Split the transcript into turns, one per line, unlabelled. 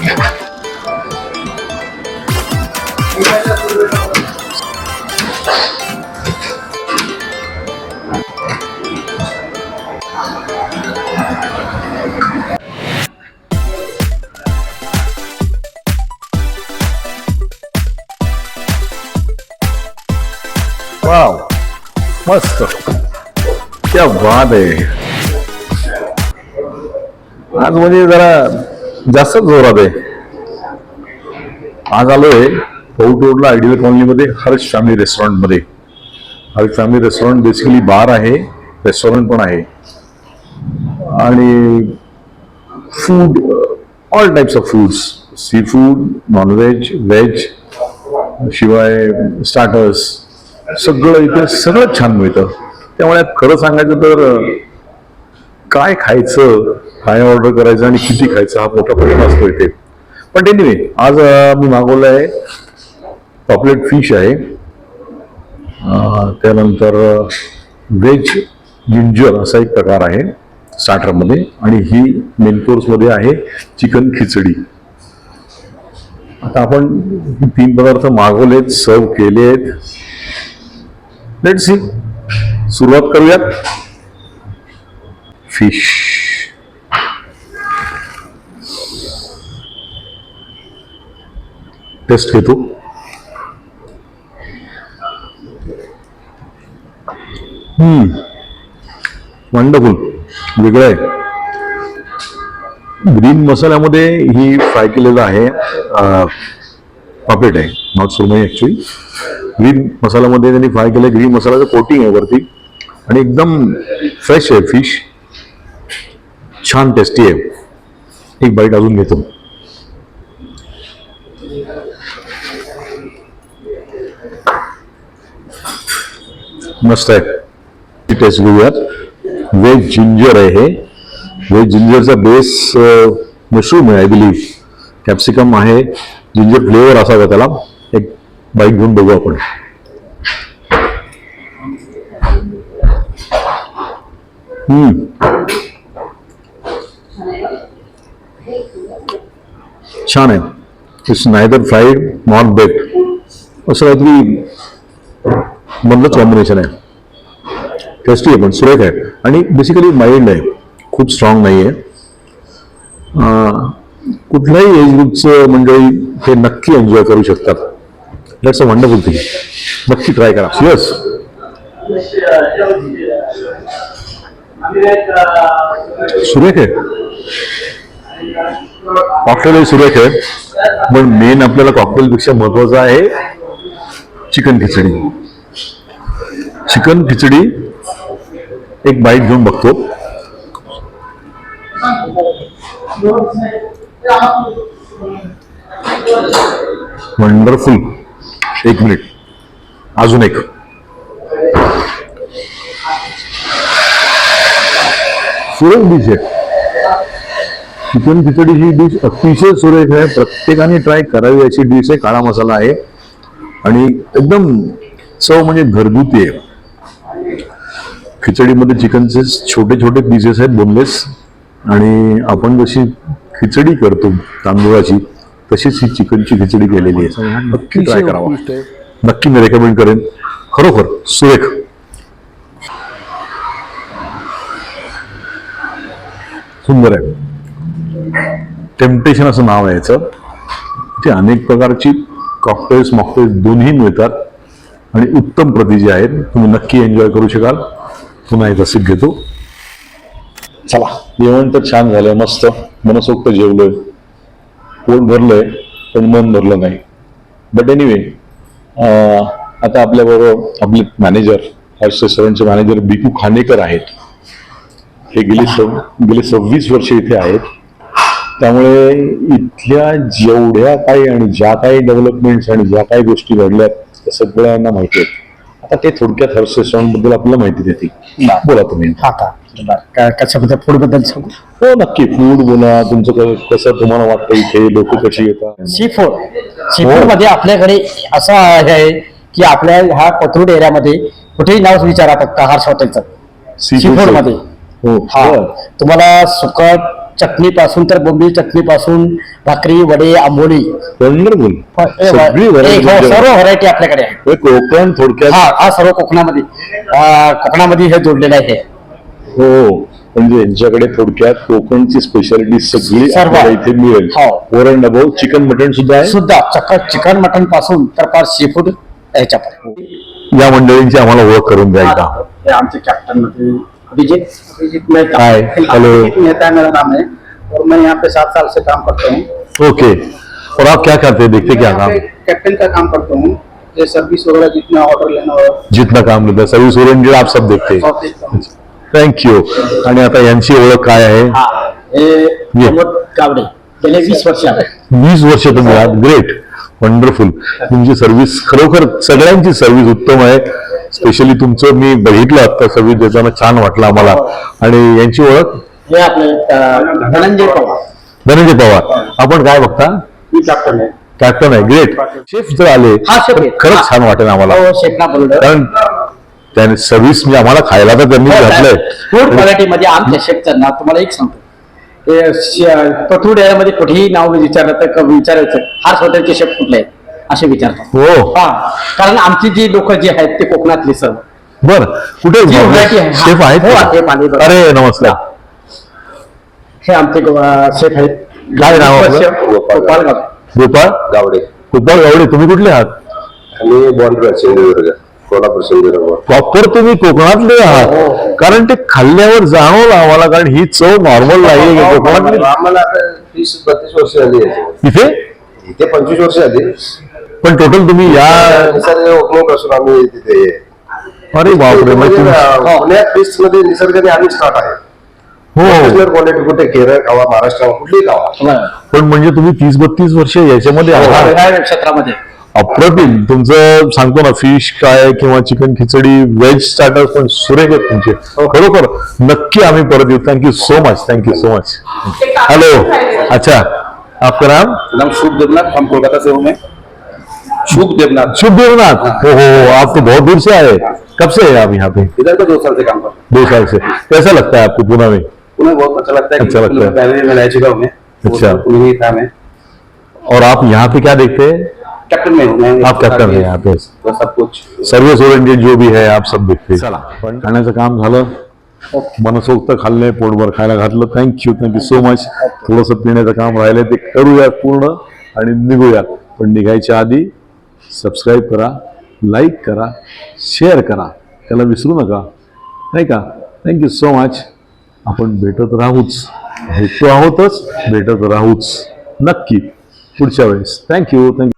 Yeah. Wow मस्त क्या वाद आहे आज म्हणजे जरा जास्त जोरात आहे आज आलोय फोर्ट रोडला आयडियल कॉलनीमध्ये हर्ष फॅमिली रेस्टॉरंटमध्ये Harsh family restaurant basically bar आहे रेस्टॉरंट पण आहे. आणि food all types of foods sea food non veg veg शिवाय स्टार्टर्स सगळं इथे सगळं छान मिळतं. त्यामुळे खरं सांगायचं तर काय खायचं काय ऑर्डर करायचं आणि किती खायचं हा मोठा प्रश्न असतो इथे. पण एनिवे आज मी मागवलं आहे पॉपलेट फिश आहे त्यानंतर व्हेज जिंजर असा एक प्रकार आहे स्टार्टरमध्ये आणि ही मेन कोर्समध्ये आहे चिकन खिचडी. आता आपण तीन पदार्थ मागवलेत सर्व केले आहेत लेट सी सुरुवात करूयात फ़िश टेस्ट घेतो. वंडरफुल वेगळं आहे. ग्रीन मसाल्यामध्ये ही फ्राय केलेलं आहे. पॉपेट आहे. नॉट सुरमई ॲक्च्युली ग्रीन मसाल्यामध्ये त्यांनी फ्राय केलं ग्रीन मसाल्याचं कोटिंग आहे वरती. आणि एकदम फ्रेश आहे फिश छान टेस्टी आहे. एक बाईट अजून घेतो. मस्त आहे. टेस्ट घेऊयात. व्हेज जिंजर आहे हे. व्हेज जिंजरचा बेस मशरूम आहे आय बिलीव्ह कॅप्सिकम आहे. जिंजर फ्लेवर असावा त्याला. बाईक घेऊन बघू आपण. छान आहे. It's neither fried not bet असं काहीतरी मधलंच कॉम्बिनेशन आहे. टेस्टी आहे पण सुरेख आहे. आणि बेसिकली माइल्ड आहे. खूप स्ट्रॉंग नाही आहे कुठल्याही एज ग्रुपचं मंडळी हे नक्की एन्जॉय करू शकतात. दॅट्स अ वंडरफुल थिंग नक्की ट्राय करा. यस सुरेख आहे कॉकटेल सुरेख आहे पण मेन आपल्याला कॉकटेलपेक्षा महत्वाचं आहे चिकन खिचडी. चिकन खिचडी एक बाईट घेऊन बघतो. वंडरफुल एक मिनिट. अजून एक. सुरेख डिश आहे. चिकन खिचडी ही डिश अतिशय सुरेख आहे. प्रत्येकाने ट्राय करावी अशी डिश आहे. काळा मसाला आहे. आणि एकदम चव म्हणजे घरगुती आहे. खिचडीमध्ये चिकनचे छोटे छोटे पीसेस आहेत बोनलेस आणि आपण जशी खिचडी करतो तांदूळाची तशीच ही चिकनची खिचडी केलेली आहे. नक्की ट्राय करावा. नक्की मी रेकमेंड करेन. खरोखर सुरेख. सुंदर आहे. टेम्पटेशन असं नाव आहे याचं. इथे अनेक प्रकारची कॉकटेल्स मॉकटेल्स दोन्ही मिळतात. आणि उत्तम प्रती जी आहेत तुम्ही नक्की एन्जॉय करू शकाल. पुन्हा एक रसीद घेतो. चला जेवण तर छान झालंय मस्त. मनसोक्त जेवलोय. पोट भरलंय पण मन भरलं नाही. बट एनिवे आता आपल्याबरोबर आपले मॅनेजर हर्ष सरांचे मॅनेजर बिकू खानेकर आहेत. हे गेले सव गेले सव्वीस वर्ष इथे आहेत. त्यामुळे इथल्या जेवढ्या काही आणि ज्या काही डेव्हलपमेंट्स आणि ज्या काही गोष्टी घडल्यात त्या सगळ्यांना माहिती आहेत आता ते थोडक्यात हर्षबद्दल आपल्याला माहिती
बरं.
बोला तुम्ही.
हा का? बरं. का- कशाबद्दल फूडबद्दल सांगू?
हो नक्की. फूड बोला तुमचं कसं तुम्हाला वाटतं इथे? लोक कशी येतात?
सी फूड सी फूडमध्ये आपल्याकडे असं आहे की आपल्या ह्या कोथरूड एरियामध्ये कुठेही नाव विचारा फक्त हर्ष हॉटेलचं. सी फूडमध्ये.
हो
हा. तुम्हाला सुकट चटणी पासून तर बोंबील चटणी पासून भाकरी वडे आंबोळी
वंडरफुल सगळी
एक-
variety
हो,
तुमच्याकडे.
सर्व व्हरायटी आपल्याकडे आहे.
हे कोकण थोडक्यात
हा हा सर्व कोकणामध्ये. अं, कोकणामध्ये हे जोडलेलं आहे.
हो म्हणजे यांच्याकडे थोडक्यात कोकणची स्पेशालिटी सगळी
सर्व.
आपल्याला इथे मिळेल.
हो.
वरण डबो चिकन मटन सुद्धा आहे?
सुद्धा. चक चिकन मटनपासून तर फार सी फूड याच्यापर्यंत.
या मंडळींची आम्हाला ओळख करून द्या एकदा.
ये आमचे कैप्टनमध्ये अभिजीत। अभिजीत मेहता
hello.
मेहता मेरा नाम है और मैं यहाँ पे सात साल से काम करता हूँ।
ओके और आप क्या करते हैं? देखते क्या काम।
कैप्टन का काम करता हूँ सर्विस वगैरह जितना ऑर्डर लेना
जितना काम लेता है सर्विस ओरिएंटेड आप सब देखते हैं।
सब देखता हूँ।
थँक्यू आणि आता यांची ओळख काय आहे?
ये।
प्रमोद गावडे गेले वीस वर्ष
वीस वर्ष तुम्ही ग्रेट वंडरफुल तुमची सर्व्हिस खरोखर सगळ्यांची सर्व्हिस उत्तम आहे. स्पेशली तुमचं मी बघितलं आता सर्व्हिस देताना छान वाटलं आम्हाला. आणि यांची ओळख?
हे आपले धनंजय पवार.
धनंजय पवार. आपण काय बघता?
कैप्टन है
कॅप्टन आहे. ग्रेट शेफ जर आले
हा.
खरंच
हा.
छान वाटेल आम्हाला.
हो
कारण त्याने सर्व्हिस म्हणजे आम्हाला खायला तर त्यांनी घातलंय.
फूड क्वालिटी मध्ये आमच्या शेफचं नाव तुम्हाला एक सांगतो. कोथरूड एरियामध्ये कुठेही नाव विचारलं तर विचारायचं हार्स हॉटेलचे शेफ कुठले आहेत? असे विचारतात.
हो.
हा. कारण आमची जी लोक जी आहेत ते कोकणातली सर्व
बर. कुठे?
जी variety आहे.
शेफ आहेत
हो,
का? अरे नमस्कार.
हे आमचे शेफ आहेत.
काय नाव आपलं?
शेफ गोपाल गाव.
गोपाळ
गावडे.
गोपाळ गावडे तुम्ही कुठले आहात?
आणि बॉन्ड्रा सिंधुदुर्ग कोल्हापूर सिंधुदुर्ग.
प्रॉपर तुम्ही कोकणातले
हो,
आहात कारण ते खाल्ल्यावर जाणवलं आम्हाला कारण ही चव नॉर्मल नाहीये
हो,
की कोकणातली.
आम्हाला आता तीस बत्तीस वर्ष झाली याची.
इथे?
इथे पंचवीस वर्ष झाली.
पण टोटल तुम्ही या
निसर्ग ओपनून पासून आम्ही तिथे
अरे बापरे
म्हणजे,
तुम्ही-
अं, पुण्यात पीसमध्ये निसर्गाने आम्ही स्टार्ट आहे.
हो.
क्वालिटी कुठे? केरळ खावा महाराष्ट्र कुठली खावा
पण म्हणजे तुम्ही तीस बत्तीस वर्ष याच्यामध्ये आहात.
ह्या क्षेत्रामध्ये
अप्रतिम. तुमचं सांगतो ना फिश काय किंवा चिकन खिचडी व्हेज स्टार्टर्स पण सुरेख आहेत तुमचे. खरोखर नक्की आम्ही परत येऊ. Thank you so much thank you so much hello अच्छा. आपका नाम?
नाम शुभ देवनाथ हम कोलकाता से हूँ मैं. शुभ देवनाथ।
शुभ देवनाथ। हो। हो हो, आप तो बहुत दूर से आए। कब से है आप यहाँ पे?
इधर का दो साल से काम करता
दो साल से। कैसा लगता है आपको पुणे में?
उन्हें बहुत अच्छा लगता है।
अच्छा लगता है।
पहले मैं रह चुका हूँ मैं।
अच्छा।
उन्हीं ही था मैं।
और आप यहाँ पे क्या देखते हैं?
कैप्टन में हूँ मैं।
आप कैप्टन है यहाँ पे।
तो सब कुछ।
सर्विस ओरिएंटेड जो भी है आप सब देखते चला। पण खाण्याचं काम झालं। मनसोक्त खाल्ले पोटभर खायला घातलं. थँक्यू थँक्यू सो मच थोडंसं पिण्याचं काम राहिलं ते करूयात पूर्ण आणि निघूयात पण निघायच्या आधी सबस्क्राईब करा लाईक करा शेअर करा. त्याला विसरू नका. नाही का? थँक्यू सो मच आपण भेटत राहूच. भेटतो आहोतच भेटत राहूच. नक्की. पुढच्या वेळेस. Thank you thank you